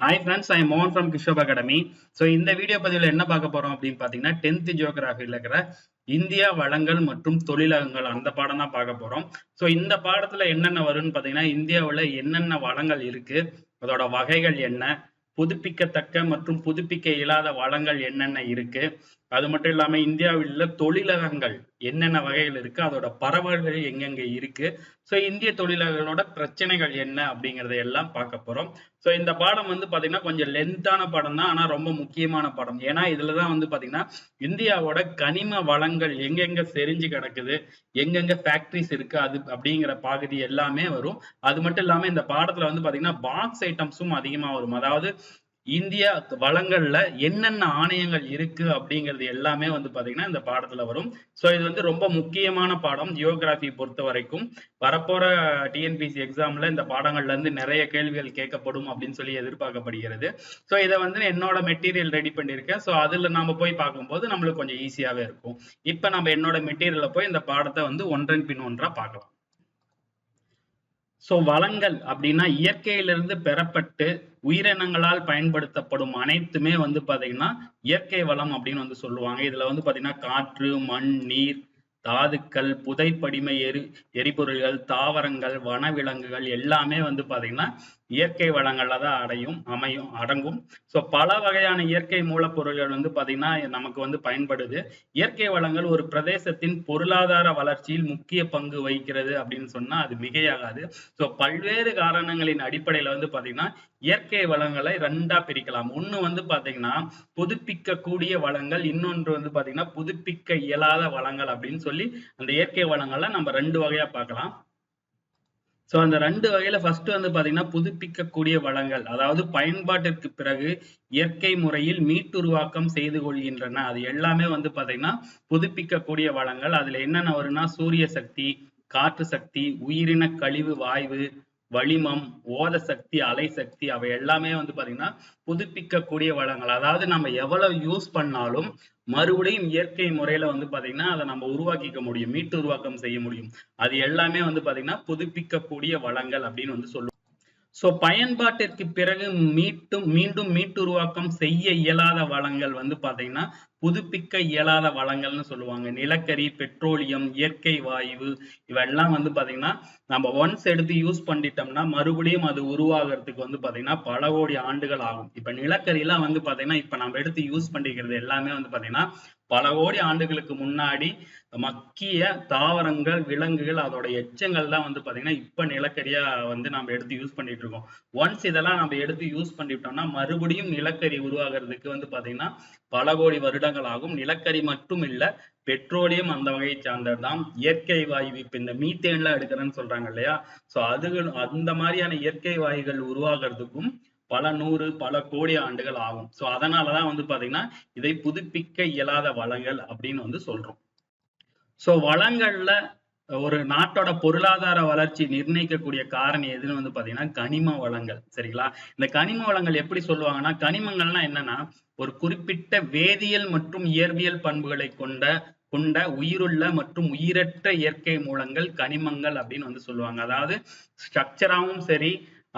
Hi friends I மோகன் from கிஷோப் academy so இந்த வீடியோ பதிவில் என்ன பார்க்க போறோம் அப்படின்னு பார்த்தீங்கன்னா டென்த் ஜியோகிராஃபியில் இருக்கிற இந்தியா வளங்கள் மற்றும் தொழிலகங்கள் அந்த பாடம் தான் பார்க்க போறோம். ஸோ இந்த பாடத்துல என்னென்ன வரும்னு பார்த்தீங்கன்னா இந்தியாவில் என்னென்ன வளங்கள் இருக்கு அதோட வகைகள் என்ன புதுப்பிக்கத்தக்க மற்றும் புதுப்பிக்க இயலாத வளங்கள் என்னென்ன இருக்கு அது மட்டும் இல்லாம இந்தியாவில் உள்ள தொழிலகங்கள் என்னென்ன வகைகள் இருக்கு அதோட பரவல்கள் எங்கெங்க இருக்கு? ஸோ இந்திய தொழிலகங்களோட பிரச்சனைகள் என்ன அப்படிங்கறத எல்லாம் பார்க்க போறோம். ஸோ இந்த பாடம் வந்து பாத்தீங்கன்னா கொஞ்சம் லென்த்தான படம் தான் ஆனா ரொம்ப முக்கியமான பாடம். ஏன்னா இதுலதான் வந்து பாத்தீங்கன்னா இந்தியாவோட கனிம வளங்கள் எங்கெங்க செறிஞ்சு கிடக்குது எங்கெங்க ஃபேக்டரிஸ் இருக்கு அது அப்படிங்கிற பகுதி எல்லாமே வரும். அது மட்டும் இல்லாம இந்த பாடத்துல வந்து பாத்தீங்கன்னா பாக்ஸ் ஐட்டம்ஸும் அதிகமா வரும். அதாவது இந்தியா வளங்கள்ல என்னென்ன ஆணையங்கள் இருக்கு அப்படிங்கிறது எல்லாமே வந்து பாத்தீங்கன்னா இந்த பாடத்துல வரும். ஸோ இது வந்து ரொம்ப முக்கியமான பாடம். ஜியோகிராஃபி பொறுத்த வரைக்கும் வரப்போற டிஎன்பிசி எக்ஸாம்ல இந்த பாடங்கள்ல இருந்து நிறைய கேள்விகள் கேட்கப்படும் அப்படின்னு சொல்லி எதிர்பார்க்கப்படுகிறது. ஸோ இதை வந்து என்னோட மெட்டீரியல் ரெடி பண்ணியிருக்கேன். ஸோ அதுல நாம போய் பார்க்கும்போது நம்மளுக்கு கொஞ்சம் ஈஸியாவே இருக்கும். இப்ப நம்ம என்னோட மெட்டீரியல்ல போய் இந்த பாடத்தை வந்து ஒன்றன் பின் ஒன்றா பார்க்கலாம். சோ வளங்கள் அப்படின்னா இயற்கையிலிருந்து பெறப்பட்டு உயிரினங்களால் பயன்படுத்தப்படும் அனைத்துமே வந்து பாத்தீங்கன்னா இயற்கை வளம் அப்படின்னு வந்து சொல்லுவாங்க. இதுல வந்து பாத்தீங்கன்னா காற்று மண் நீர் தாதுக்கள் புதைப்படிமை எரி எரிபொருள்கள் தாவரங்கள் வனவிலங்குகள் எல்லாமே வந்து பாத்தீங்கன்னா இயற்கை வளங்கள்ல தான் அடையும் அமையும் அடங்கும். ஸோ பல வகையான இயற்கை மூலப்பொருள்கள் வந்து பார்த்தீங்கன்னா நமக்கு வந்து பயன்படுது. இயற்கை வளங்கள் ஒரு பிரதேசத்தின் பொருளாதார வளர்ச்சியில் முக்கிய பங்கு வகிக்கிறது அப்படின்னு சொன்னா அது மிகையாகாது. ஸோ பல்வேறு காரணங்களின் அடிப்படையில வந்து பார்த்தீங்கன்னா இயற்கை வளங்களை ரெண்டா பிரிக்கலாம். ஒன்று வந்து பார்த்தீங்கன்னா புதுப்பிக்கக்கூடிய வளங்கள் இன்னொன்று வந்து பார்த்தீங்கன்னா புதுப்பிக்க இயலாத வளங்கள் அப்படின்னு சொல்லி அந்த இயற்கை வளங்களை நம்ம ரெண்டு வகையா பார்க்கலாம். ஸோ அந்த ரெண்டு வகையில ஃபர்ஸ்ட் வந்து பாத்தீங்கன்னா புதுப்பிக்கக்கூடிய வளங்கள் அதாவது பயன்பாட்டிற்கு பிறகு இயற்கை முறையில் மீட்டுருவாக்கம் செய்து கொள்கின்றன. அது எல்லாமே வந்து பாத்தீங்கன்னா புதுப்பிக்கக்கூடிய வளங்கள். அதுல என்னென்ன வரும்னா சூரிய சக்தி காற்று சக்தி உயிரின கழிவு வாய்வு வளிமம் ஓத சக்தி அலை சக்தி அவை எல்லாமே வந்து பாத்தீங்கன்னா புதுப்பிக்கக்கூடிய வளங்கள். அதாவது நம்ம எவ்வளவு யூஸ் பண்ணாலும் மறுபடியும் இயற்கை முறையில வந்து பாத்தீங்கன்னா அதை நம்ம உருவாக்கிக்க முடியும் மீட்டு உருவாக்கம் செய்ய முடியும். அது எல்லாமே வந்து பாத்தீங்கன்னா புதுப்பிக்கக்கூடிய வளங்கள் அப்படின்னு வந்து சொல்லுவோம். ஸோ பயன்பாட்டிற்கு பிறகு மீட்டும் மீண்டும் மீட்டுருவாக்கம் செய்ய இயலாத வளங்கள் வந்து பாத்தீங்கன்னா புதுப்பிக்க இயலாத வளங்கள்னு சொல்லுவாங்க. நிலக்கரி பெட்ரோலியம் இயற்கை வாயு இவெல்லாம் வந்து பாத்தீங்கன்னா நம்ம ஒன்ஸ் எடுத்து யூஸ் பண்ணிட்டோம்னா மறுபடியும் அது உருவாகிறதுக்கு வந்து பாத்தீங்கன்னா பல கோடி ஆண்டுகள் ஆகும். இப்ப நிலக்கரி எல்லாம் வந்து பாத்தீங்கன்னா இப்ப நம்ம எடுத்து யூஸ் பண்ணிக்கிறது எல்லாமே வந்து பாத்தீங்கன்னா பல கோடி ஆண்டுகளுக்கு முன்னாடி மக்கிய தாவரங்கள் விலங்குகள் அதோட எச்சங்கள் தான் வந்து பாத்தீங்கன்னா இப்ப நிலக்கரியா வந்து நம்ம எடுத்து யூஸ் பண்ணிட்டு இருக்கோம். ஒன்ஸ் இதெல்லாம் நம்ம எடுத்து யூஸ் பண்ணிட்டோம்னா மறுபடியும் நிலக்கரி உருவாகிறதுக்கு வந்து பாத்தீங்கன்னா பல கோடி வருடங்கள் ஆகும். நிலக்கரி மட்டும் இல்ல பெட்ரோலியம் அந்த வகையை சார்ந்தது தான். இயற்கை வாயு இப்ப இந்த மீத்தேன்லாம் எடுக்கிறேன்னு சொல்றாங்க இல்லையா? சோ அதுகள் அந்த மாதிரியான இயற்கை வாயுகள் உருவாகிறதுக்கும் பல நூறு பல கோடி ஆண்டுகள் ஆகும். சோ அதனாலதான் வந்து பாத்தீங்கன்னா இதை புதுப்பிக்க இயலாத வளங்கள் அப்படின்னு வந்து சொல்றோம். சோ வளங்கள்ல ஒரு நாட்டோட பொருளாதார வளர்ச்சி நிர்ணயிக்கக்கூடிய காரணி எதுன்னு வந்து பாத்தீங்கன்னா கனிம வளங்கள். சரிங்களா? இந்த கனிம வளங்கள் எப்படி சொல்லுவாங்கன்னா கனிமங்கள்னா என்னன்னா ஒரு குறிப்பிட்ட வேதியியல் மற்றும் இயற்பியல் பண்புகளை கொண்ட கொண்ட உயிருள்ள மற்றும் உயிரற்ற இயற்கை மூலங்கள் கனிமங்கள் அப்படின்னு வந்து சொல்லுவாங்க. அதாவது ஸ்ட்ரக்சராவும் சரி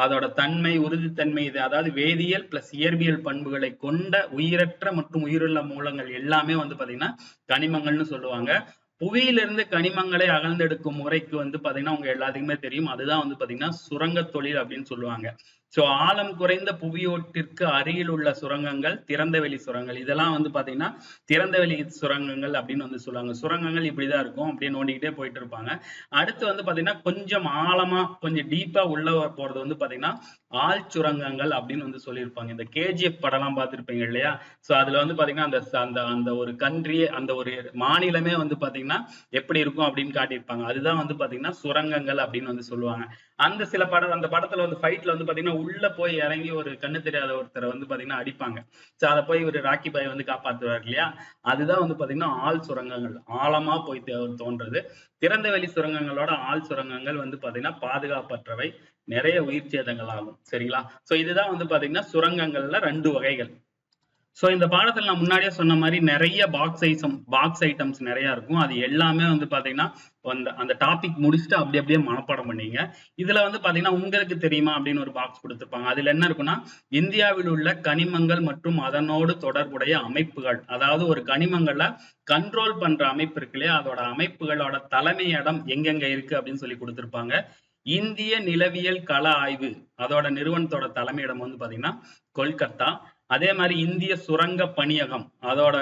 அதோட தன்மை உறுதித்தன்மை இது. அதாவது வேதியியல் பிளஸ் இயற்பியல் பண்புகளை கொண்ட உயிரற்ற மற்றும் உயிருள்ள மூலங்கள் எல்லாமே வந்து பாத்தீங்கன்னா கனிமங்கள்னு சொல்லுவாங்க. புவியிலிருந்து கனிமங்களை அகழ்ந்தெடுக்கும் முறைக்கு வந்து பாத்தீங்கன்னா உங்க எல்லாத்துக்குமே தெரியும். அதுதான் வந்து பாத்தீங்கன்னா சுரங்க தொழில் அப்படின்னு சொல்லுவாங்க. சோ ஆழம் குறைந்த புவியோட்டிற்கு அருகில் உள்ள சுரங்கங்கள் திறந்தவெளி சுரங்கங்கள் இதெல்லாம் வந்து பாத்தீங்கன்னா திறந்தவெளி சுரங்கங்கள் அப்படின்னு வந்து சொல்லுவாங்க. சுரங்கங்கள் இப்படிதான் இருக்கும் அப்படியே நோண்டிக்கிட்டே போயிட்டு இருப்பாங்க அடுத்து வந்து பாத்தீங்கன்னா கொஞ்சம் ஆழமா கொஞ்சம் டீப்பா உள்ள போறது வந்து பாத்தீங்கன்னா ஆள் சுரங்கங்கள் அப்படின்னு வந்து சொல்லியிருப்பாங்க. இந்த கேஜிஎஃப் படம்லாம் பார்த்துருப்பீங்க இல்லையா? சோ அதுல வந்து பாத்தீங்கன்னா அந்த அந்த அந்த ஒரு கண்ட்ரியே அந்த ஒரு மாநிலமே வந்து பாத்தீங்கன்னா எப்படி இருக்கும் அப்படின்னு காட்டியிருப்பாங்க. அதுதான் வந்து பாத்தீங்கன்னா சுரங்கங்கள் அப்படின்னு வந்து சொல்லுவாங்க. அந்த சில படம் அந்த படத்துல வந்து ஃபைட்ல வந்து பாத்தீங்கன்னா உள்ள போய் இறங்கி ஒரு கண்ணு தெரியாத ஒருத்தரை வந்து பாத்தீங்கன்னா அடிப்பாங்க. சோ அதை போய் ஒரு ராக்கி பாய் வந்து காப்பாத்துவார் இல்லையா? அதுதான் வந்து பாத்தீங்கன்னா ஆள் சுரங்கங்கள். ஆழமா போய் தோன்றது. திறந்த வெளி சுரங்கங்களோட ஆள் சுரங்கங்கள் வந்து பாத்தீங்கன்னா பாதுகாப்பற்றவை. நிறைய உயிர் சேதங்கள் ஆகும். சரிங்களா? சோ இதுதான் வந்து பாத்தீங்கன்னா சுரங்கங்கள்ல ரெண்டு வகைகள். ஸோ இந்த பாடத்தில் நான் முன்னாடியே சொன்ன மாதிரி நிறைய பாக்ஸ் ஐட்டம் பாக்ஸ் ஐட்டம்ஸ் நிறைய இருக்கும். அது எல்லாமே வந்து பார்த்தீங்கன்னா அந்த அந்த டாபிக் முடிச்சுட்டு அப்படி அப்படியே மனப்பாடம் பண்ணீங்க. இதுல வந்து பாத்தீங்கன்னா உங்களுக்கு தெரியுமா அப்படின்னு ஒரு பாக்ஸ் கொடுத்துருப்பாங்க. அதுல என்ன இருக்குன்னா இந்தியாவில் உள்ள கனிமங்கள் மற்றும் அதனோடு தொடர்புடைய அமைப்புகள். அதாவது ஒரு கனிமங்களை கண்ட்ரோல் பண்ற அமைப்பு இருக்கு இல்லையா? அதோட அமைப்புகளோட தலைமையிடம் எங்கெங்க இருக்கு அப்படின்னு சொல்லி கொடுத்துருப்பாங்க. இந்திய நிலவியல் கள ஆய்வு அதோட நிறுவனத்தோட தலைமையிடம் வந்து பாத்தீங்கன்னா கொல்கத்தா. அதே மாதிரி இந்திய சுரங்க பணியகம் அதோட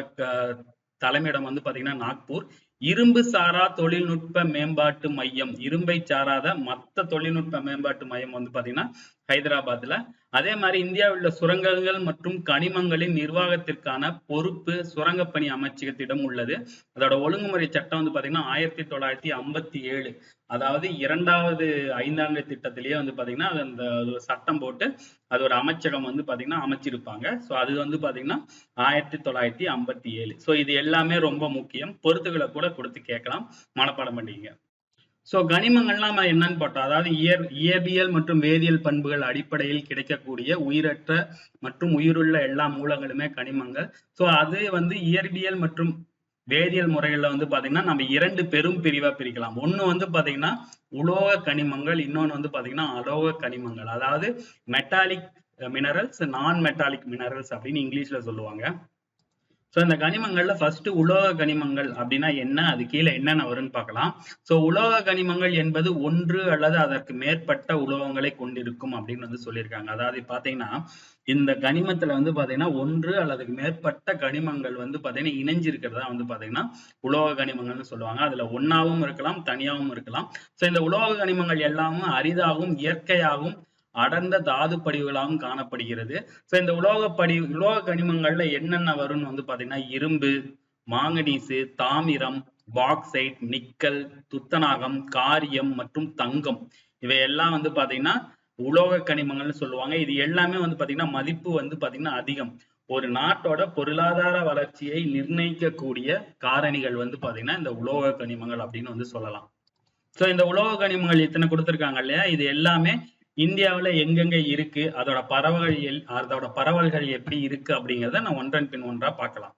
தலைமையிடம் வந்து பாத்தீங்கன்னா நாக்பூர். இரும்பு சாரா தொழில்நுட்ப மேம்பாட்டு மையம் இரும்பை சாராத மத்த தொழில்நுட்ப மேம்பாட்டு மையம் வந்து பாத்தீங்கன்னா ஹைதராபாத்ல. அதே மாதிரி இந்தியாவில் உள்ள சுரங்கங்கள் மற்றும் கனிமங்களின் நிர்வாகத்திற்கான பொறுப்பு சுரங்கப்பணி அமைச்சகத்திடம் உள்ளது. அதோட ஒழுங்குமுறை சட்டம் வந்து பாத்தீங்கன்னா ஆயிரத்தி தொள்ளாயிரத்தி ஐம்பத்தி ஏழு. அதாவது இரண்டாவது ஐந்தாண்டு திட்டத்திலேயே வந்து பாத்தீங்கன்னா அது அந்த சட்டம் போட்டு அது ஒரு அமைச்சகம் வந்து பாத்தீங்கன்னா அமைச்சிருப்பாங்க. ஸோ அது வந்து பாத்தீங்கன்னா ஆயிரத்தி தொள்ளாயிரத்தி ஐம்பத்தி ஏழு. ஸோ இது எல்லாமே ரொம்ப முக்கியம். பொறுத்துகளை கூட கொடுத்து கேட்கலாம். மனப்பாடம் பண்ணிங்க ஸோ கனிமங்கள்லாம் நம்ம என்னன்னு பார்த்தோம் அதாவது இயற் இயற்பியல் மற்றும் வேதியியல் பண்புகள் அடிப்படையில் கிடைக்கக்கூடிய உயிரற்ற மற்றும் உயிருள்ள எல்லா மூலங்களுமே கனிமங்கள். ஸோ அது வந்து இயற்பியல் மற்றும் வேதியியல் முறைகளில் வந்து பாத்தீங்கன்னா நம்ம இரண்டு பெரும் பிரிவாக பிரிக்கலாம். ஒன்று வந்து பாத்தீங்கன்னா உலோக கனிமங்கள் இன்னொன்னு வந்து பாத்தீங்கன்னா அலோக கனிமங்கள். அதாவது metallic minerals non metallic minerals அப்படின்னு இங்கிலீஷ்ல சொல்லுவாங்க. ஸோ இந்த கனிமங்கள்ல ஃபர்ஸ்ட் உலோக கனிமங்கள் அப்படின்னா என்ன? அது கீழே என்னென்ன வரும்னு பார்க்கலாம். ஸோ உலோக கனிமங்கள் என்பது ஒன்று அல்லது அதற்கு மேற்பட்ட உலோகங்களை கொண்டிருக்கும் அப்படின்னு வந்து சொல்லியிருக்காங்க. அதாவது பாத்தீங்கன்னா இந்த கனிமத்துல வந்து பாத்தீங்கன்னா ஒன்று அல்லது மேற்பட்ட கனிமங்கள் வந்து பாத்தீங்கன்னா இணைஞ்சிருக்கிறதா வந்து பாத்தீங்கன்னா உலோக கனிமங்கள்னு சொல்லுவாங்க. அதுல ஒன்னாவும் இருக்கலாம் தனியாவும் இருக்கலாம். ஸோ இந்த உலோக கனிமங்கள் எல்லாமும் அரிதாகவும் இயற்கையாகவும் அடர்ந்த தாது படிவுகளாகவும் காணப்படுகிறது. ஸோ இந்த உலோக படி உலோக கனிமங்கள்ல என்னென்ன வரும்னு வந்து பாத்தீங்கன்னா இரும்பு மாங்கனீசு தாமிரம் பாக்சைட் நிக்கல் துத்தநாகம் காரியம் மற்றும் தங்கம். இவையெல்லாம் வந்து பாத்தீங்கன்னா உலோக கனிமங்கள்னு சொல்லுவாங்க. இது எல்லாமே வந்து பாத்தீங்கன்னா மதிப்பு வந்து பாத்தீங்கன்னா அதிகம். ஒரு நாட்டோட பொருளாதார வளர்ச்சியை நிர்ணயிக்கக்கூடிய காரணிகள் வந்து பாத்தீங்கன்னா இந்த உலோக கனிமங்கள் அப்படின்னு வந்து சொல்லலாம். சோ இந்த உலோக கனிமங்கள் இத்தனை கொடுத்திருக்காங்க இல்லையா? இது எல்லாமே இந்தியாவுல எங்கெங்க இருக்கு? அதோட பரவல்கள் அதோட பரவல்கள் எப்படி இருக்கு அப்படிங்கிறத நான் ஒன்றன் பின் ஒன்றா பார்க்கலாம்.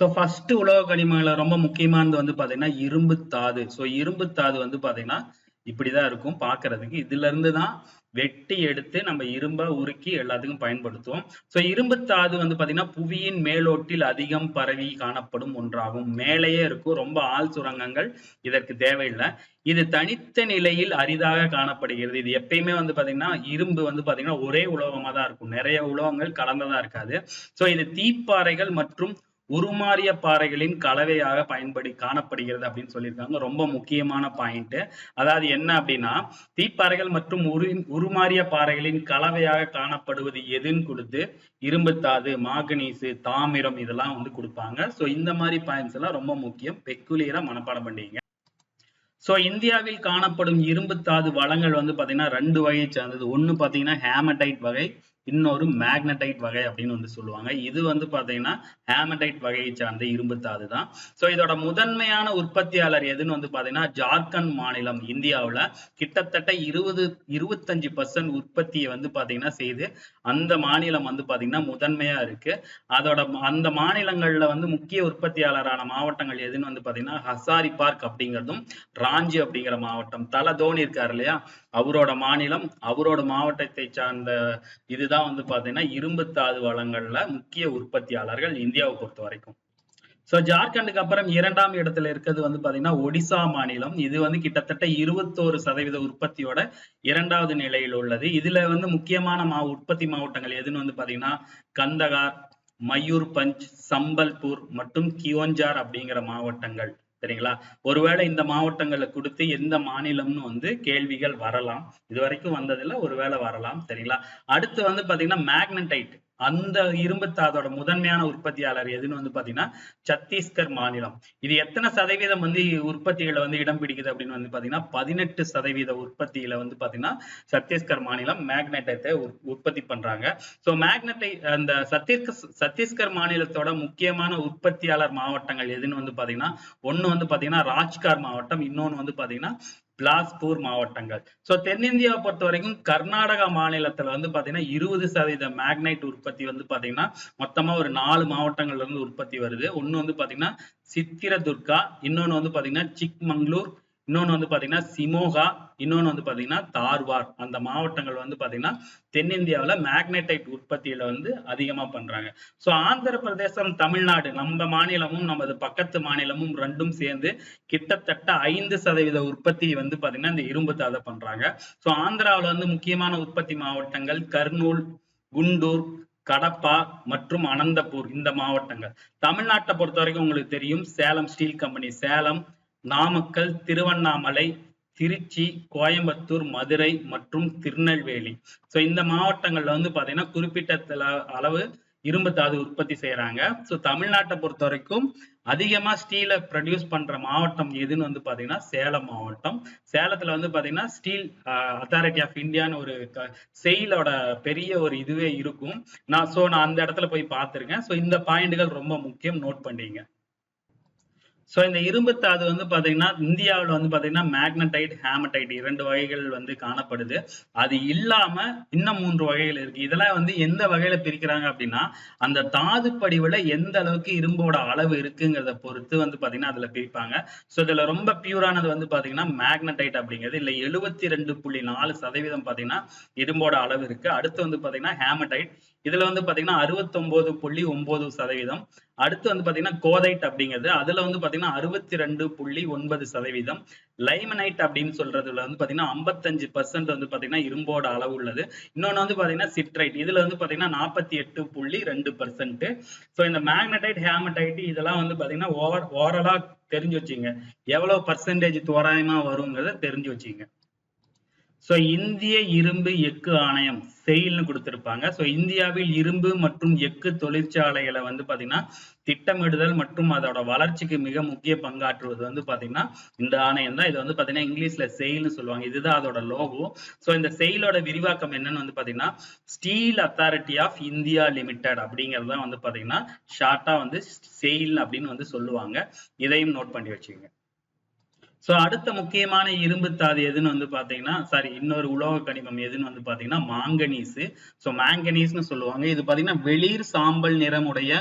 ஸோ ஃபர்ஸ்ட் உலக கனிமங்கள ரொம்ப முக்கியமானது வந்து பாத்தீங்கன்னா இரும்பு தாது. ஸோ இரும்பு தாது வந்து பாத்தீங்கன்னா இப்படிதான் இருக்கும் பாக்குறதுக்கு இதுல இருந்து தான் வெட்டி எடுத்து நம்ம இரும்ப உருக்கி எல்லாத்துக்கும் பயன்படுத்துவோம். ஸோ இரும்பு தாது வந்து பாத்தீங்கன்னா புவியின் மேலோட்டில் அதிகம் பரவி காணப்படும் ஒன்றாகும். மேலேயே இருக்கும். ரொம்ப ஆள் சுரங்கங்கள் இதற்கு தேவையில்லை. இது தனித்த நிலையில் அரிதாக காணப்படுகிறது. இது எப்பயுமே வந்து பாத்தீங்கன்னா இரும்பு வந்து பாத்தீங்கன்னா ஒரே உலோகமா தான் இருக்கும். நிறைய உலோகங்கள் கலந்ததாக இருக்காது. ஸோ இது தீப்பாறைகள் மற்றும் உருமாறிய பாறைகளின் கலவையாக பயன்படி காணப்படுகிறது அப்படின்னு சொல்லியிருக்காங்க. ரொம்ப முக்கியமான பாயிண்ட் அதாவது என்ன அப்படின்னா தீப்பாறைகள் மற்றும் உரு உருமாறிய பாறைகளின் கலவையாக காணப்படுவது எதுன்னு கொடுத்து இரும்புத்தாது மாகனீசு தாமிரம் இதெல்லாம் வந்து கொடுப்பாங்க. ஸோ இந்த மாதிரி பாயிண்ட்ஸ் எல்லாம் ரொம்ப முக்கியம். பெக்குலியரா மனப்பாடம் பண்ணீங்க சோ இந்தியாவில் காணப்படும் இரும்பு தாது வளங்கள் வந்து பாத்தீங்கன்னா ரெண்டு வகையை சார்ந்தது. ஒன்னு பாத்தீங்கன்னா ஹேமடைட் வகை இன்னொரு மேக்னடைட் வகை அப்படின்னு வந்து சொல்லுவாங்க. இது வந்து பாத்தீங்கன்னா ஹேமடைட் வகையை சார்ந்த இரும்பு தாது தான். ஸோ இதோட முதன்மையான உற்பத்தியாளர் எதுன்னு வந்து பாத்தீங்கன்னா ஜார்க்கண்ட் மாநிலம் இந்தியாவில கிட்டத்தட்ட இருபது இருபத்தஞ்சு பர்சன்ட் உற்பத்தியை வந்து பாத்தீங்கன்னா செய்து அந்த மாநிலம் வந்து பாத்தீங்கன்னா முதன்மையா இருக்கு. அதோட அந்த மாநிலங்கள்ல வந்து முக்கிய உற்பத்தியாளரான மாவட்டங்கள் எதுன்னு வந்து பாத்தீங்கன்னா ஹசாரி பார்க் அப்படிங்கிறதும் ராஞ்சி அப்படிங்கிற மாவட்டம். தல தோனி இருக்காரு இல்லையா? அவரோட மாநிலம் அவரோட மாவட்டத்தை சார்ந்த இதுதான். தான் வந்து பாத்தீங்கன்னா இரும்பு தாது வளங்கள்ல முக்கிய உற்பத்தியாளர்கள் இந்தியாவை பொறுத்த வரைக்கும். சோ ஜார்க்கண்டுக்கு அப்புறம் இரண்டாம் இடத்துல இருக்கிறது வந்து பாத்தீங்கன்னா ஒடிசா மாநிலம். இது வந்து கிட்டத்தட்ட இருபத்தோரு சதவீத உற்பத்தியோட இரண்டாவது நிலையில் உள்ளது. இதுல வந்து முக்கியமான மா உற்பத்தி மாவட்டங்கள் எதுன்னு வந்து பாத்தீங்கன்னா கந்தகார் மயூர்பஞ்ச் சம்பல்பூர் மற்றும் கியோஞ்சார் அப்படிங்கிற மாவட்டங்கள். சரிங்களா? ஒருவேளை இந்த மாவட்டங்களை கொடுத்து எந்த மாநிலம்னு வந்து கேள்விகள் வரலாம். இது வரைக்கும் வந்ததில்ல ஒருவேளை வரலாம் சரிங்களா? அடுத்து வந்து பாத்தீங்கன்னா மேக்னடைட் அந்த இரும்புத்தாதோட முதன்மையான உற்பத்தியாளர் எதுன்னு வந்து பாத்தீங்கன்னா சத்தீஸ்கர் மாநிலம். இது எத்தனை சதவீதம் வந்து உற்பத்திகளை வந்து இடம் பிடிக்குது அப்படின்னு வந்து பாத்தீங்கன்னா பதினெட்டு சதவீத உற்பத்தியில வந்து பாத்தீங்கன்னா சத்தீஸ்கர் மாநிலம் மேக்னெட்டை உற்பத்தி பண்றாங்க. சோ மேக்னெட்டை அந்த சத்தீஸ்கர் சத்தீஸ்கர் மாநிலத்தோட முக்கியமான உற்பத்தியாளர் மாவட்டங்கள் எதுன்னு வந்து பாத்தீங்கன்னா ஒண்ணு வந்து பாத்தீங்கன்னா ராஜ்கார் மாவட்டம். இன்னொன்னு வந்து பாத்தீங்கன்னா பிலாஸ்பூர் மாவட்டங்கள். சோ தென்னிந்தியாவை பொறுத்த வரைக்கும் கர்நாடகா மாநிலத்துல வந்து பாத்தீங்கன்னா இருபது சதவீத மேக்னைட் உற்பத்தி வந்து பாத்தீங்கன்னா மொத்தமா ஒரு நாலு மாவட்டங்கள்ல இருந்து உற்பத்தி வருது. ஒண்ணு வந்து பாத்தீங்கன்னா சித்திரதுர்கா இன்னொன்னு வந்து பாத்தீங்கன்னா சிக்மங்களூர் இன்னொன்னு வந்து பாத்தீங்கன்னா சிமோகா இன்னொன்னு வந்து பாத்தீங்கன்னா தார்வார். அந்த மாவட்டங்கள் வந்து பாத்தீங்கன்னா தென்னிந்தியாவுல மேக்னெட்டைட் உற்பத்தியில வந்து அதிகமா பண்றாங்க. சோ ஆந்திர பிரதேசம் தமிழ்நாடு நம்ம மாநிலமும் நமது பக்கத்து மாநிலமும் ரெண்டும் சேர்ந்து கிட்டத்தட்ட ஐந்து சதவீத உற்பத்தி வந்து பாத்தீங்கன்னா இந்த இரும்பு தாதை பண்றாங்க. சோ ஆந்திராவுல வந்து முக்கியமான உற்பத்தி மாவட்டங்கள் கர்னூல் குண்டூர் கடப்பா மற்றும் அனந்தபூர் இந்த மாவட்டங்கள். தமிழ்நாட்டை பொறுத்த வரைக்கும் உங்களுக்கு தெரியும் சேலம் ஸ்டீல் கம்பெனி சேலம் நாமக்கல் திருவண்ணாமலை திருச்சி கோயம்புத்தூர் மதுரை மற்றும் திருநெல்வேலி. ஸோ இந்த மாவட்டங்கள்ல வந்து பாத்தீங்கன்னா குறிப்பிட்ட தல- அளவு இரும்பு தாது உற்பத்தி செய்யறாங்க. ஸோ தமிழ்நாட்டை பொறுத்த வரைக்கும் அதிகமா ஸ்டீலை ப்ரொடியூஸ் பண்ற மாவட்டம் எதுன்னு வந்து பாத்தீங்கன்னா சேலம் மாவட்டம். சேலத்துல வந்து பாத்தீங்கன்னா ஸ்டீல் அத்தாரிட்டி ஆஃப் இந்தியான்னு ஒரு செயலோட பெரிய ஒரு இதுவே இருக்கும். நான் ஸோ நான் அந்த இடத்துல போய் பார்த்துருக்கேன் ஸோ இந்த பாயிண்ட்கள் ரொம்ப முக்கியம். நோட் பண்ணிங்க. ஸோ இந்த இரும்பு தாது வந்து பார்த்தீங்கன்னா இந்தியாவில் வந்து பார்த்தீங்கன்னா மேக்னடைட் ஹேமடைட் இரண்டு வகைகள் வந்து காணப்படுது. அது இல்லாமல் இன்னும் மூன்று வகைகள் இருக்கு. இதெல்லாம் வந்து எந்த வகையில பிரிக்கிறாங்க அப்படின்னா அந்த தாது படிவில் எந்த அளவுக்கு இரும்போட அளவு இருக்குங்கிறத பொறுத்து வந்து பார்த்தீங்கன்னா அதில் பிரிப்பாங்க. ஸோ இதில் ரொம்ப பியூரானது வந்து பார்த்தீங்கன்னா மேக்னடைட் அப்படிங்கிறது. இல்லை எழுபத்தி ரெண்டு புள்ளி நாலு சதவீதம் பார்த்தீங்கன்னா இரும்போட அளவு இருக்கு. அடுத்து வந்து பார்த்தீங்கன்னா ஹேமடைட் இதுல வந்து பாத்தீங்கன்னா அறுபத்தொன்பது புள்ளி ஒன்பது சதவீதம். அடுத்து வந்து பாத்தீங்கன்னா கோதைட் அப்படிங்கிறது அதுல வந்து பாத்தீங்கன்னா அறுபத்தி ரெண்டு புள்ளி ஒன்பது சதவீதம். லைமனைட் அப்படின்னு சொல்றதுல வந்து பாத்தீங்கன்னா ஐம்பத்தஞ்சு பர்சன்ட் வந்து பாத்தீங்கன்னா இரும்போட அளவு உள்ளது. இன்னொன்னு வந்து பாத்தீங்கன்னா சிட்ரைட் இதுல வந்து பாத்தீங்கன்னா நாற்பத்தி எட்டு புள்ளி ரெண்டு பர்சன்ட் ஸோ இந்த மேக்னடைட் ஹேமடைட் இதெல்லாம் வந்து பாத்தீங்கன்னா ஓவர் ஓவரலா தெரிஞ்சு வச்சுங்க எவ்வளவு பர்சன்டேஜ் தோராயமா வருங்கிறத தெரிஞ்சு வச்சுங்க ஸோ இந்திய இரும்பு எஃகு ஆணையம் செயல்னு கொடுத்திருப்பாங்க. சோ இந்தியாவில் இரும்பு மற்றும் எஃகு தொழிற்சாலைகளை வந்து பாத்தீங்கன்னா திட்டமிடுதல் மற்றும் அதோட வளர்ச்சிக்கு மிக முக்கிய பங்காற்றுவது வந்து பாத்தீங்கன்னா இந்த ஆணையம் தான். இது வந்து பாத்தீங்கன்னா இங்கிலீஷ்ல செயல்னு சொல்லுவாங்க. இதுதான் அதோட லோகோ ஸோ இந்த செயலோட விரிவாக்கம் என்னன்னு வந்து பாத்தீங்கன்னா steel authority of India limited அப்படிங்கிறது தான் வந்து பாத்தீங்கன்னா ஷார்ட்டாக வந்து செயல் அப்படின்னு வந்து சொல்லுவாங்க. இதையும் நோட் பண்ணி வச்சுக்கோங்க. சோ அடுத்த முக்கியமான இரும்பு தாது எதுன்னு வந்து பாத்தீங்கன்னா சாரி இன்னொரு உலோக கனிமம் எதுன்னு வந்து பாத்தீங்கன்னா மாங்கனீஸ் சோ மாங்கனீஸ்னு சொல்லுவாங்க. இது பாத்தீங்கன்னா வெளிர் சாம்பல் நிறமுடைய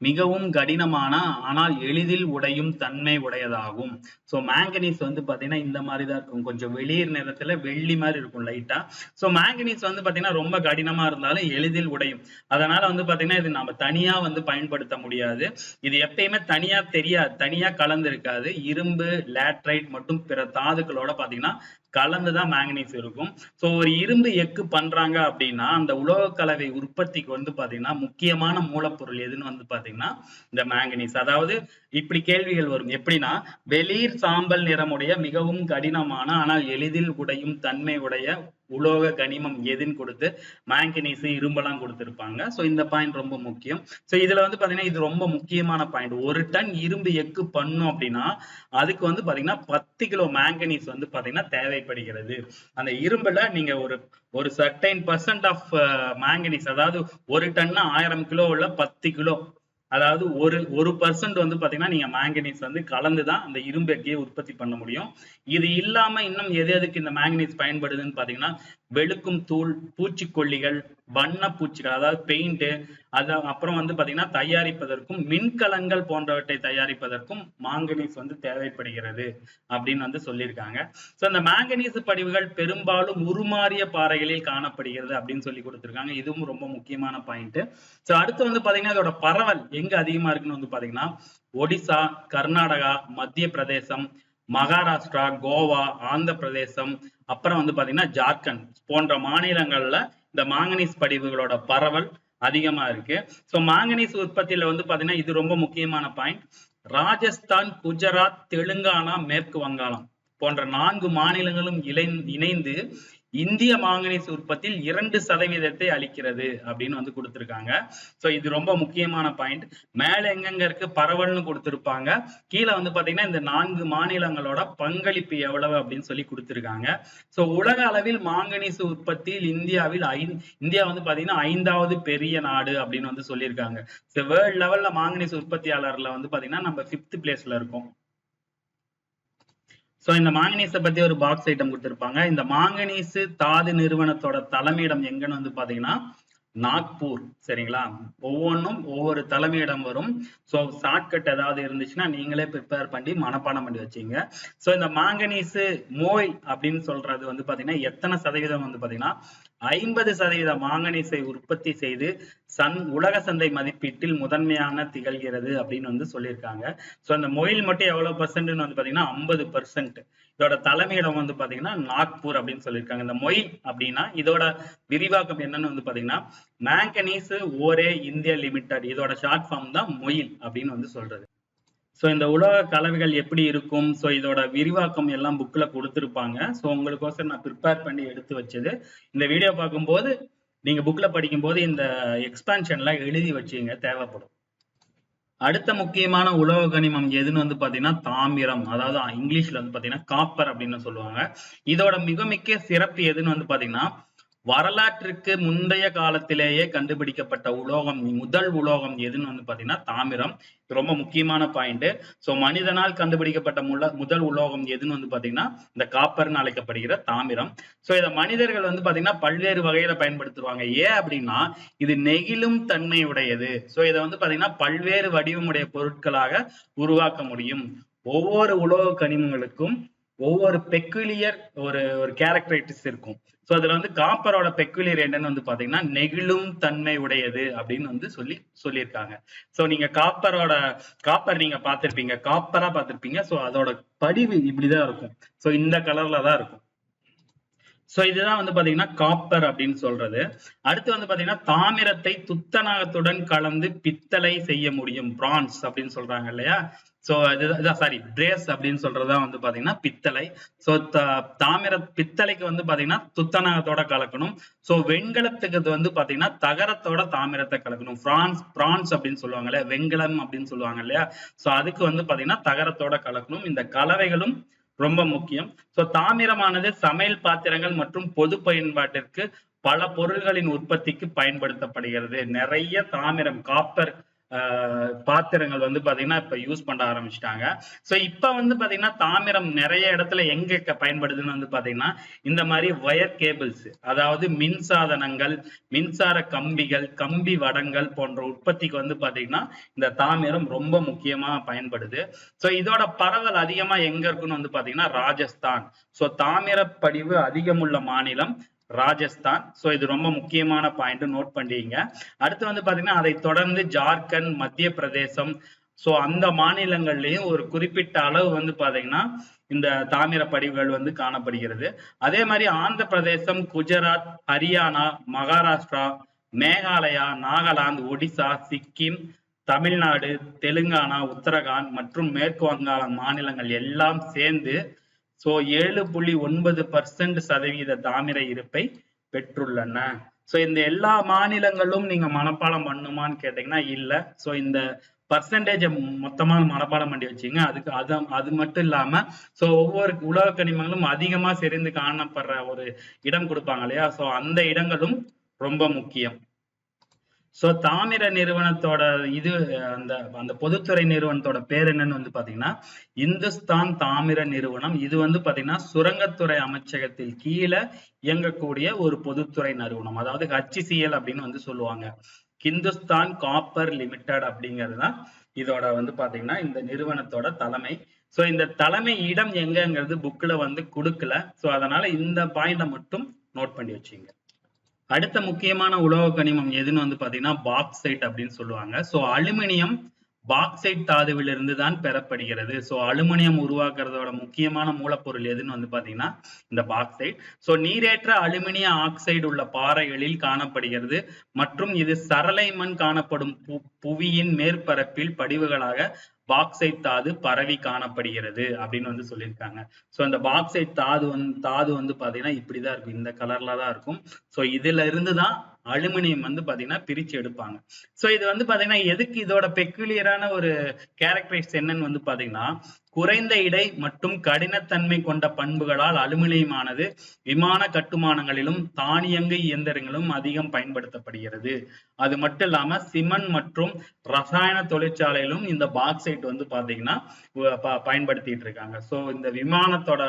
மிகவும் கடினமான ஆனால் எளிதில் உடையும் தன்மை உடையதாகும். சோ மேங்கனீஸ் வந்து பாத்தீங்கன்னா இந்த மாதிரி தான் இருக்கும். கொஞ்சம் வெளிர் நிறத்துல வெள்ளி மாதிரி இருக்கும் லைட்டா சோ மேங்கனீஸ் வந்து பாத்தீங்கன்னா ரொம்ப கடினமா இருந்தாலும் எளிதில் உடையும். அதனால வந்து பாத்தீங்கன்னா இது நம்ம தனியா வந்து பயன்படுத்த முடியாது. இது எப்பயுமே தனியா தெரியாது தனியா கலந்து இருக்காது இரும்பு லேட்ரைட் மற்றும் பிற தாதுக்களோட பாத்தீங்கன்னா கலந்துதான் மேங்கனீஸ் இருக்கும். சோ ஒரு இரும்பு எக்கு பண்றாங்க அப்படின்னா அந்த உலோக கலவை உற்பத்திக்கு வந்து பாத்தீங்கன்னா முக்கியமான மூலப்பொருள் எதுன்னு வந்து பாத்தீங்கன்னா இந்த மேங்கனீஸ் அதாவது இப்படி கேள்விகள் வரும். எப்படின்னா வெளிர் சாம்பல் நிறமுடைய மிகவும் கடினமான ஆனால் எளிதில் உடையும் தன்மை உடைய உலோக கனிமம் எதுன்னு கொடுத்து மேங்கனீஸ் இரும்பெல்லாம் கொடுத்திருப்பாங்க. சோ இந்த பாயிண்ட் ரொம்ப முக்கியம். சோ இதுல வந்து பாத்தீங்கன்னா இது ரொம்ப முக்கியமான பாயிண்ட் ஒரு டன் இரும்பு எக்கு பண்ணும் அப்படின்னா அதுக்கு வந்து பாத்தீங்கன்னா பத்து கிலோ மேங்கனீஸ் வந்து பாத்தீங்கன்னா தேவைப்படுகிறது. அந்த இரும்புல நீங்க ஒரு ஒரு சர்டைன் பர்சன்ட் ஆஃப் மேங்கனீஸ் அதாவது ஒரு டன்னா ஆயிரம் கிலோ உள்ள பத்து கிலோ அதாவது ஒரு ஒரு பர்சன்ட் வந்து பாத்தீங்கன்னா நீங்க மேங்கனீஸ் வந்து கலந்துதான் அந்த இரும்பு எக்கையை உற்பத்தி பண்ண முடியும். இது இல்லாம இன்னும் எது எதுக்கு இந்த மேங்கனீஸ் பயன்படுதுன்னு பாத்தீங்கன்னா வெளுக்கும் தூள் பூச்சிக்கொல்லிகள் வண்ண பூச்சிகள் அதாவது பெயிண்ட் அது அப்புறம் வந்து பாத்தீங்கன்னா தயாரிப்பதற்கும் மின்கலங்கள் போன்றவற்றை தயாரிப்பதற்கும் மாங்கனீஸ் வந்து தேவைப்படுகிறது அப்படின்னு வந்து சொல்லியிருக்காங்க. ஸோ இந்த மாங்கனீஸ் படிவுகள் பெரும்பாலும் உருமாறிய பாறைகளில் காணப்படுகிறது அப்படின்னு சொல்லி கொடுத்துருக்காங்க. இதுவும் ரொம்ப முக்கியமான பாயிண்ட் ஸோ அடுத்து வந்து பாத்தீங்கன்னா இதோட பரவல் எங்க அதிகமா இருக்குன்னு வந்து பாத்தீங்கன்னா ஒடிசா கர்நாடகா மத்திய பிரதேசம் மகாராஷ்டிரா கோவா ஆந்திர பிரதேசம் அப்புறம் வந்து பாத்தீங்கன்னா ஜார்க்கண்ட் போன்ற மாநிலங்கள்ல இந்த மாங்கனீஸ் படிவுகளோட பரவல் அதிகமா இருக்கு. சோ மாங்கனீஸ் உற்பத்தியில வந்து பாத்தீங்கன்னா இது ரொம்ப முக்கியமான பாயிண்ட் ராஜஸ்தான் குஜராத் தெலுங்கானா மேற்கு வங்காளம் போன்ற நான்கு மாநிலங்களும் இணை இணைந்து இந்திய மாங்கனீஸ் உற்பத்தியில் இரண்டு சதவீதத்தை அளிக்கிறது அப்படின்னு வந்து கொடுத்துருக்காங்க. ஸோ இது ரொம்ப முக்கியமான பாயிண்ட் மேலே எங்கெங்க இருக்கு? பரவல்னு கொடுத்துருப்பாங்க. கீழே வந்து பாத்தீங்கன்னா இந்த நான்கு மாநிலங்களோட பங்களிப்பு எவ்வளவு அப்படின்னு சொல்லி கொடுத்துருக்காங்க. ஸோ உலக அளவில் மாங்கனீஸ் உற்பத்தியில் இந்தியாவில் ஐ இந்தியா வந்து பாத்தீங்கன்னா ஐந்தாவது பெரிய நாடு அப்படின்னு வந்து சொல்லியிருக்காங்க. ஸோ வேர்ல்ட் லெவல்ல மாங்கனீஸ் உற்பத்தியாளர்ல வந்து பாத்தீங்கன்னா நம்ம ஃபிஃப்த் பிளேஸ்ல இருக்கோம். சோ இந்த மாங்கனீஸை பத்தி ஒரு பாக்ஸ் ஐட்டம் கொடுத்துருப்பாங்க. இந்த மாங்கனீஸ் தாது நிறுவனத்தோட தலைமையிடம் எங்கன்னு வந்து பாத்தீங்கன்னா நாக்பூர். சரிங்களா? ஒவ்வொன்றும் ஒவ்வொரு தலைமையிடம் வரும். ஸோ ஷார்ட்கட் ஏதாவது இருந்துச்சுன்னா நீங்களே ப்ரிப்பேர் பண்ணி மனப்பாடம் பண்ணி வச்சீங்க. ஸோ இந்த மாங்கனீஸு மோய் அப்படின்னு சொல்றது வந்து பாத்தீங்கன்னா எத்தனை சதவீதம் வந்து பாத்தீங்கன்னா ஐம்பது சதவீத மாங்கனீஸை உற்பத்தி செய்து சன் உலக சந்தை மதிப்பீட்டில் முதன்மையான திகழ்கிறது அப்படின்னு வந்து சொல்லியிருக்காங்க. ஸோ அந்த மொயில் மட்டும் எவ்வளவு பர்சன்ட்னு வந்து பாத்தீங்கன்னா ஐம்பது பர்சன்ட் இதோட தலைமையிடம் வந்து பாத்தீங்கன்னா நாக்பூர் அப்படின்னு சொல்லியிருக்காங்க. இந்த மொயில் அப்படின்னா இதோட விரிவாக்கம் என்னன்னு வந்து பாத்தீங்கன்னா மேங்கனீஸ் ஓரே இந்தியா லிமிடெட். இதோட ஷார்ட் ஃபார்ம் தான் மொயில் அப்படின்னு வந்து சொல்றது. ஸோ இந்த உலக கலவைகள் எப்படி இருக்கும்? ஸோ இதோட விரிவாக்கம் எல்லாம் புக்கில் கொடுத்துருப்பாங்க. ஸோ உங்களுக்கோசரம் நான் ப்ரிப்பேர் பண்ணி எடுத்து வச்சது. இந்த வீடியோ பார்க்கும்போது நீங்க புக்ல படிக்கும்போது இந்த எக்ஸ்பான்ஷன்லாம் எழுதி வச்சுங்க தேவைப்படும். அடுத்த முக்கியமான உலோக கனிமம் எதுன்னு வந்து பாத்தீங்கன்னா தாமிரம். அதாவது இங்கிலீஷ்ல வந்து பாத்தீங்கன்னா காப்பர் அப்படின்னு சொல்லுவாங்க. இதோட மிக மிக்க சிறப்பு எதுன்னு வந்து பாத்தீங்கன்னா வரலாற்றுக்கு முந்தைய காலத்திலேயே கண்டுபிடிக்கப்பட்ட உலோகம் முதல் உலோகம் எதுன்னு வந்து பாத்தீங்கன்னா தாமிரம். இது ரொம்ப முக்கியமான பாயிண்ட் சோ மனிதனால் கண்டுபிடிக்கப்பட்ட முல முதல் உலோகம் எதுன்னு வந்து பாத்தீங்கன்னா இந்த காப்பர்னு அழைக்கப்படுகிற தாமிரம். சோ இதை மனிதர்கள் வந்து பாத்தீங்கன்னா பல்வேறு வகையில பயன்படுத்துவாங்க. ஏன் அப்படின்னா இது நெகிழும் தன்மை உடையது சோ இதை வந்து பாத்தீங்கன்னா பல்வேறு வடிவமுடைய பொருட்களாக உருவாக்க முடியும். ஒவ்வொரு உலோக கனிமங்களுக்கும் ஒவ்வொரு பெக்குலியர் ஒரு ஒரு கேரக்டரைட்டிஸ் இருக்கும். சோ அதுல வந்து காப்பரோட பெக்குலியர் என்னன்னு வந்து பாத்தீங்கன்னா நெகிழும் தன்மை உடையது அப்படின்னு வந்து சொல்லி சொல்லியிருக்காங்க. சோ நீங்க காப்பரோட காப்பர் நீங்க பாத்திருப்பீங்க காப்பரா பார்த்திருப்பீங்க. சோ அதோட படிவு இப்படிதான் இருக்கும். சோ இந்த கலர்ல தான் இருக்கும். சோ இதுதான் வந்து பாத்தீங்கன்னா காப்பர் அப்படின்னு சொல்றது. அடுத்து வந்து பாத்தீங்கன்னா தாமிரத்தை துத்தநாகத்துடன் கலந்து பித்தளை செய்ய முடியும். பிரான்ஸ் அப்படின்னு சொல்றாங்க இல்லையா? சோ இதுதான் சாரி பிரேஸ் அப்படின்னு சொல்றதுதான் வந்து பாத்தீங்கன்னா பித்தளை. சோ தாமிர பித்தளைக்கு வந்து பாத்தீங்கன்னா துத்தநாகத்தோட கலக்கணும். சோ வெண்கலத்துக்கு இது வந்து பாத்தீங்கன்னா தகரத்தோட தாமிரத்தை கலக்கணும். பிரான்ஸ் பிரான்ஸ் அப்படின்னு சொல்லுவாங்க இல்லையா? வெண்கலம் அப்படின்னு சொல்லுவாங்க இல்லையா? சோ அதுக்கு வந்து பாத்தீங்கன்னா தகரத்தோட கலக்கணும். இந்த கலவைகளும் ரொம்ப முக்கியம். சோ தாமிரமானது சமையல் பாத்திரங்கள் மற்றும் பொது பயன்பாட்டிற்கு பல பொருள்களின் உற்பத்திக்கு பயன்படுத்தப்படுகிறது. நிறைய தாமிரம் காப்பர் பாத்திரங்கள் வந்து பாத்தீங்கன்னா இப்ப யூஸ் பண்ண ஆரம்பிச்சிட்டாங்க. சோ இப்ப வந்து பாத்தீங்கன்னா தாமிரம் நிறைய இடத்துல எங்க பயன்படுதுன்னு வந்து பாத்தீங்கன்னா இந்த மாதிரி வயர் கேபிள்ஸ் அதாவது மின் சாதனங்கள் மின்சார கம்பிகள் கம்பி வடங்கள் போன்ற உற்பத்திக்கு வந்து பாத்தீங்கன்னா இந்த தாமிரம் ரொம்ப முக்கியமா பயன்படுது. சோ இதோட பரவல் அதிகமா எங்க இருக்குன்னு வந்து பாத்தீங்கன்னா ராஜஸ்தான். சோ தாமிர படிவு அதிகமுள்ள மாநிலம் ராஜஸ்தான். சோ இது ரொம்ப முக்கியமான பாயிண்ட் நோட் பண்ணிங்க அடுத்து வந்து பாத்தீங்கன்னா அதை தொடர்ந்து ஜார்க்கண்ட் மத்திய பிரதேசம் சோ அந்த மாநிலங்கள்லயும் ஒரு குறிப்பிட்ட அளவு வந்து பாத்தீங்கன்னா இந்த தாமிர படிவுகள் வந்து காணப்படுகிறது. அதே மாதிரி ஆந்திர பிரதேசம் குஜராத் ஹரியானா மகாராஷ்டிரா மேகாலயா நாகாலாந்து ஒடிசா சிக்கிம் தமிழ்நாடு தெலுங்கானா உத்தரகாண்ட் மற்றும் மேற்கு வங்காள மாநிலங்கள் எல்லாம் சேர்ந்து சோ ஏழு புள்ளி ஒன்பது பர்சன்ட் சதவீத தாமிர இருப்பை பெற்றுள்ளன. சோ இந்த எல்லா மாநிலங்களும் நீங்க மனப்பாடம் பண்ணுமான்னு கேட்டீங்கன்னா இல்ல. சோ இந்த பர்சன்டேஜ் மொத்தமா மனப்பாடம் பண்ணி வச்சுங்க. அதுக்கு அது அது மட்டும் இல்லாம சோ ஒவ்வொரு உலக கனிமங்களும் அதிகமா செறிந்து காணப்படுற ஒரு இடம் கொடுப்பாங்க இல்லையா? சோ அந்த இடங்களும் ரொம்ப முக்கியம். ஸோ தாமிர நிறுவனத்தோட இது அந்த அந்த பொதுத்துறை நிறுவனத்தோட பேர் என்னன்னு வந்து பாத்தீங்கன்னா இந்துஸ்தான் தாமிர நிறுவனம். இது வந்து பாத்தீங்கன்னா சுரங்கத்துறை அமைச்சகத்தில் கீழே இயங்கக்கூடிய ஒரு பொதுத்துறை நிறுவனம். அதாவது ஹச்சிசிஎல் அப்படின்னு வந்து சொல்லுவாங்க. ஹிந்துஸ்தான் காப்பர் லிமிடெட் அப்படிங்கிறது தான் இதோட வந்து பாத்தீங்கன்னா இந்த நிறுவனத்தோட தலைமை. ஸோ இந்த தலைமை இடம் எங்கங்கிறது புக்கில் வந்து கொடுக்கல. ஸோ அதனால இந்த பாயிண்டை மட்டும் நோட் பண்ணி வச்சுங்க. அடுத்த முக்கியமான உலோக கனிமம் எதுன்னு வந்து பாத்தீங்கன்னா பாக்சைட் அப்படின்னு சொல்லுவாங்க. சோ அலுமினியம் பாக்சைட் தாதுவிலிருந்து தான் பெறப்படுகிறது. சோ அலுமினியம் உருவாக்குறதோட முக்கியமான மூலப்பொருள் எதுன்னு வந்து பாத்தீங்கன்னா இந்த பாக்சைட். சோ நீரேற்ற அலுமினிய ஆக்சைடு உள்ள பாறைகளில் காணப்படுகிறது. மற்றும் இது சரளைமண் காணப்படும் புவியின் மேற்பரப்பில் படிவுகளாக பாக்சைட் தாது பரவி காணப்படுகிறது அப்படின்னு வந்து சொல்லியிருக்காங்க. சோ அந்த பாக்சைட் தாது வந்து தாது வந்து பாத்தீங்கன்னா இப்படிதான் இருக்கும். இந்த கலர்ல தான் இருக்கும். சோ இதுல இருந்து தான் அலுமினியம் வந்து பாத்தீங்கன்னா பிரிச்சு எடுப்பாங்க. சோ இது வந்து பாத்தீங்கன்னா எதுக்கு இதோட பெக்குலியரான ஒரு கேரக்டரைஸ் என்னன்னு வந்து பாத்தீங்கன்னா குறைந்த இடை மற்றும் கடினத்தன்மை கொண்ட பண்புகளால் அலுமினியமானது விமான கட்டுமானங்களிலும் தானியங்கு இயந்திரங்களும் அதிகம் பயன்படுத்தப்படுகிறது. அது மட்டும் இல்லாம சிமெண்ட் மற்றும் ரசாயன தொழிற்சாலையிலும் இந்த பாக்சைட் வந்து பாத்தீங்கன்னா ப- பயன்படுத்திட்டு இருக்காங்க. சோ இந்த விமானத்தோட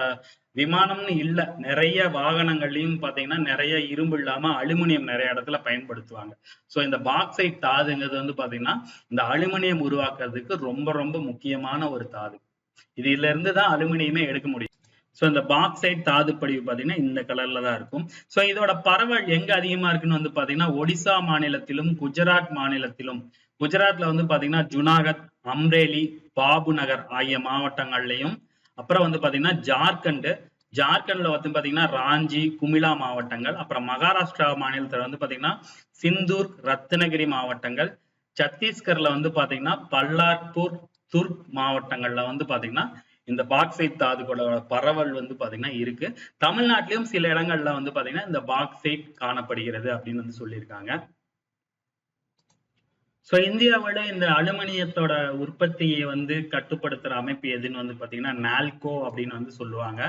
விமானம்னு இல்ல நிறைய வாகனங்கள்லயும் பாத்தீங்கன்னா நிறைய இரும்பு இல்லாம அலுமினியம் நிறைய இடத்துல பயன்படுத்துவாங்க. சோ இந்த பாக்சைட் தாதுங்கிறது வந்து பாத்தீங்கன்னா இந்த அலுமினியம் உருவாக்குறதுக்கு ரொம்ப ரொம்ப முக்கியமான ஒரு தாது. இதுல இருந்து தான் அலுமினியமே எடுக்க முடியும். ஸோ இந்த பாக்சைட் தாது படிவு பார்த்தீங்கன்னா இந்த கலர்ல தான் இருக்கும். ஸோ இதோட பரவல் எங்க அதிகமா இருக்குன்னு வந்து பாத்தீங்கன்னா ஒடிசா மாநிலத்திலும் குஜராத் மாநிலத்திலும். குஜராத்ல வந்து பாத்தீங்கன்னா ஜுனாகத் அம்ரேலி பாபு நகர் ஆகிய மாவட்டங்கள்லயும் அப்புறம் வந்து பாத்தீங்கன்னா ஜார்க்கண்ட். ஜார்க்கண்ட்ல வந்து பாத்தீங்கன்னா ராஞ்சி குமிலா மாவட்டங்கள் அப்புறம் மகாராஷ்டிரா மாநிலத்துல வந்து பாத்தீங்கன்னா சிந்தூர் ரத்னகிரி மாவட்டங்கள் சத்தீஸ்கர்ல வந்து பாத்தீங்கன்னா பல்லார்பூர் துர்க் மாவட்டங்கள்ல வந்து பாத்தீங்கன்னா இந்த பாக்சைட் தாதுக்களோட பரவல் வந்து பாத்தீங்கன்னா இருக்கு. தமிழ்நாட்டிலும் சில இடங்கள்ல வந்து பாத்தீங்கன்னா இந்த பாக்சைட் காணப்படுகிறது அப்படின்னு வந்து சொல்லியிருக்காங்க. சோ இந்தியாவில் இந்த அலுமினியத்தோட உற்பத்தியை வந்து கட்டுப்படுத்துற அமைப்பு எதுன்னு வந்து பாத்தீங்கன்னா நால்கோ அப்படின்னு வந்து சொல்லுவாங்க.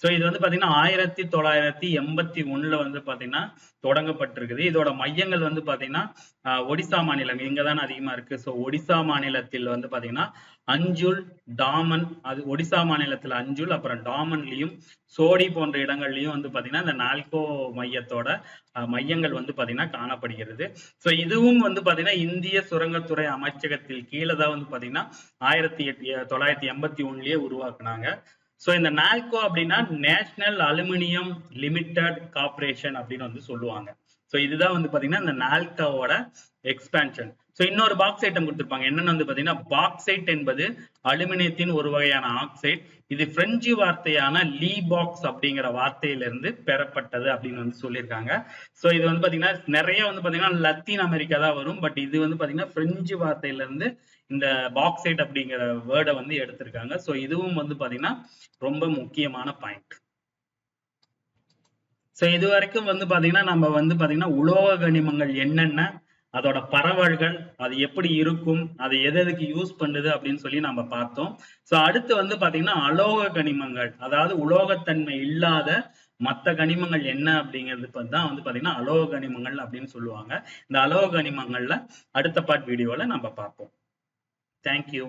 சோ இது வந்து பாத்தீங்கன்னா ஆயிரத்தி தொள்ளாயிரத்தி எண்பத்தி ஒண்ணுல வந்து பாத்தீங்கன்னா தொடங்கப்பட்டிருக்குது. இதோட மையங்கள் வந்து பாத்தீங்கன்னா ஆஹ் ஒடிசா மாநிலம் இங்கே தான் அதிகமா இருக்கு. சோ ஒடிசா மாநிலத்தில் வந்து பாத்தீங்கன்னா அஞ்சுல் டாமன் அது ஒடிசா மாநிலத்துல அஞ்சுல் அப்புறம் டாமன்லயும் சோடி போன்ற இடங்கள்லயும் வந்து பாத்தீங்கன்னா இந்த நால்கோ மையத்தோட மையங்கள் வந்து பாத்தீங்கன்னா காணப்படுகிறது. சோ இதுவும் வந்து பாத்தீங்கன்னா இந்திய சுரங்கத்துறை அமைச்சகத்தில் கீழே தான் வந்து பாத்தீங்கன்னா ஆயிரத்தி எட்டு தொள்ளாயிரத்தி எண்பத்தி ஒண்ணுலயே உருவாக்குனாங்க. சோ இந்த நால்கோ அப்படின்னா நேஷனல் அலுமினியம் லிமிடெட் கார்பரேஷன் அப்படின்னு வந்து சொல்லுவாங்க. சோ இதுதான் வந்து பாத்தீங்கன்னா இந்த நால்கோவோட எக்ஸ்பேன்ஷன். ஸோ இன்னொரு பாக்ஸைட்டை கொடுத்துருப்பாங்க. என்னன்னு வந்து பாத்தீங்கன்னா பாக்சைட் என்பது அலுமினியத்தின் ஒரு வகையான ஆக்சைடு இது பிரெஞ்சு வார்த்தையான லீ பாக்ஸ் அப்படிங்கிற வார்த்தையிலிருந்து பெறப்பட்டது அப்படின்னு வந்து சொல்லியிருக்காங்க. ஸோ இது வந்து பாத்தீங்கன்னா நிறைய வந்து பாத்தீங்கன்னா லத்தீன் அமெரிக்கா தான் வரும். பட் இது வந்து பாத்தீங்கன்னா பிரெஞ்சு வார்த்தையில இருந்து இந்த பாக்ஸைட் அப்படிங்கிற வேர்டை வந்து எடுத்திருக்காங்க. ஸோ இதுவும் வந்து பாத்தீங்கன்னா ரொம்ப முக்கியமான பாயிண்ட் சோ இது வரைக்கும் வந்து பாத்தீங்கன்னா நம்ம வந்து பாத்தீங்கன்னா உலோக கனிமங்கள் என்னென்ன அதோட பரவல்கள் அது எப்படி இருக்கும் அது எது எதுக்கு யூஸ் பண்ணுது அப்படின்னு சொல்லி நம்ம பார்த்தோம். ஸோ அடுத்து வந்து பாத்தீங்கன்னா அலோக கனிமங்கள். அதாவது உலோகத்தன்மை இல்லாத மற்ற கனிமங்கள் என்ன அப்படிங்கிறது தான் வந்து பாத்தீங்கன்னா அலோக கனிமங்கள் அப்படின்னு சொல்லுவாங்க. இந்த அலோக கனிமங்கள்ல அடுத்த பார்ட் வீடியோல நம்ம பார்ப்போம். தேங்க்யூ